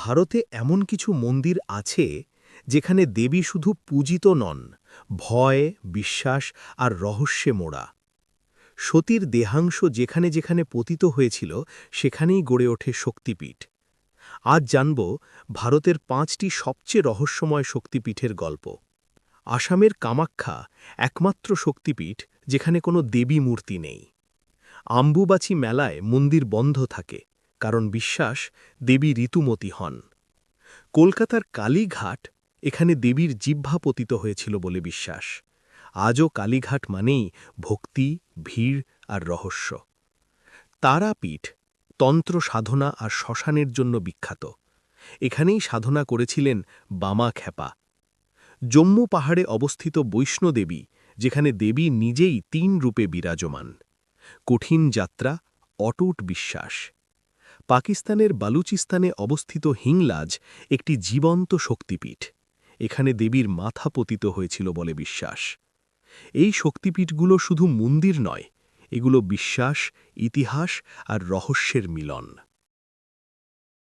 ভারতে এমন কিছু মন্দির আছে যেখানে দেবী শুধু পূজিত নন, ভয়, বিশ্বাস আর রহস্যে মোড়া। সতীর দেহাংশ যেখানে যেখানে পতিত হয়েছিল, সেখানেই গড়ে ওঠে শক্তিপীঠ। আজ জানব ভারতের পাঁচটি সবচেয়ে রহস্যময় শক্তিপীঠের গল্প। আসামের কামাখ্যা একমাত্র শক্তিপীঠ যেখানে কোনো দেবী মূর্তি নেই। আম্বুবাচি মেলায় মন্দির বন্ধ থাকে। কারণ বিশ্বাস দেবী ঋতুমতী হন। কলকাতার কালীঘাট এখানে দেবীর জিহ্বা পতিত হয়েছিল বলে বিশ্বাস। আজও কালীঘাট মানেই ভক্তি, ভিড় আর রহস্য। তারাপীঠ তন্ত্র সাধনা আর শ্মশানের জন্য বিখ্যাত। এখানেই সাধনা করেছিলেন বামা খ্যাপা। জম্মু পাহাড়ে অবস্থিত বৈষ্ণোদেবী যেখানে দেবী নিজেই তিন রূপে বিরাজমান। কঠিন যাত্রা, অটুট বিশ্বাস। পাকিস্তানের বালুচিস্তানে অবস্থিত হিংলাজ একটি জীবন্ত শক্তিপীঠ। এখানে দেবীর মাথা পতিত হয়েছিল বলে বিশ্বাস। এই শক্তিপীঠগুলো শুধু মন্দির নয়, এগুলো বিশ্বাস, ইতিহাস আর রহস্যের মিলন।